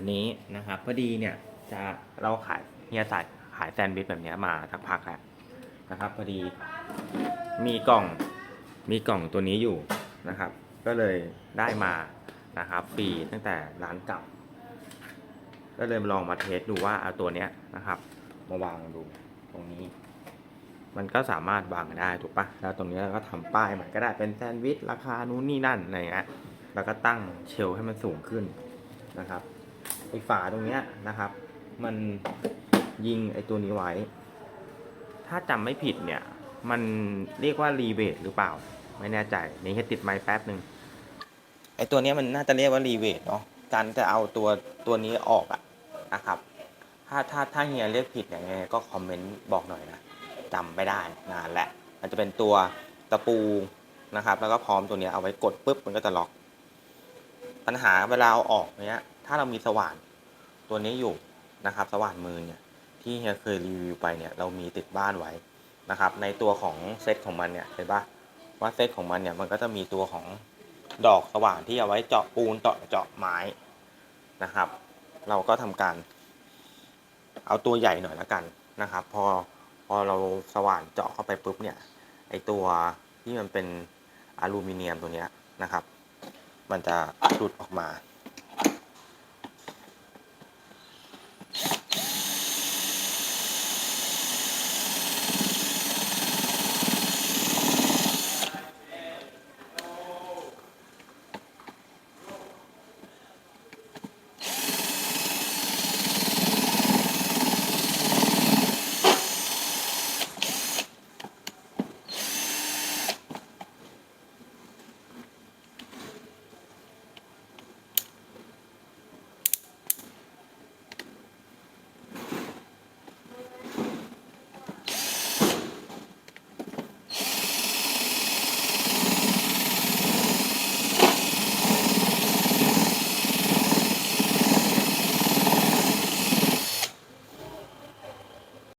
วันนี้นะครับพอดีเนี่ยจะเราขายเฮียสายขายแซนด์วิชแบบนี้มาสักพักแล้วนะครับพอดีมีกล่องมีกล่องตัวนี้อยู่นะครับ ก็เลยได้มานะครับฟรีตั้งแต่ร้านเก่าก็เลยลองมาเทสดูว่าเอาตัวเนี้ยนะครับ มาวางดูตรงนี้ มันก็สามารถวางได้ถูกปะแล้วตรงนี้เราก็ทำป้ายมันก็ได้เป็นแซนด์วิชราคานู้นนี่นั่นอะไรเงี้ยแล้วก็ตั้งเชลให้มันสูงขึ้นนะครับ ไอฝาตรงเนี้ยนะครับ มันยิงไอตัวนี้ไว้ ถ้าจำไม่ผิดเนี่ย มันเรียกว่ารีเวทหรือเปล่า ไม่แน่ใจนี่ให้ติดไม้แป๊บหนึ่งไอตัวนี้มันน่าจะเรียกว่ารีเวทเนาะการจะเอาตัวตัวนี้ออกอะนะครับ ถ้าถ้าถ้าเฮียเรียกผิดเนี่ยยังไงก็คอมเมนต์บอกหน่อยนะจำไม่ได้นานแหละมันจะเป็นตัวตะปูนะครับ แล้วก็พร้อมตัวนี้เอาไว้กดปุ๊บมันก็จะล็อก ปัญหาเวลาเอาออกเนี้ย ถ้าเรามีสว่านตัวนี้อยู่นะครับ สว่านมือเนี่ยที่เฮียเคยรีวิวไปเนี่ยเรามีติดบ้านไว้นะครับ ในตัวของเซตของมันเนี่ยเห็นปะว่าเซตของมันเนี่ยมันก็จะมีตัวของดอกสว่านที่เอาไว้เจาะปูนเจาะเจาะไม้นะครับ เราก็ทำการ เอาตัวใหญ่หน่อยละกันนะครับ พอพอเราสว่านเจาะเข้าไปปุ๊บเนี่ยไอตัวที่มันเป็นอลูมิเนียมตัวเนี้ยนะครับ มันจะหลุดออกมา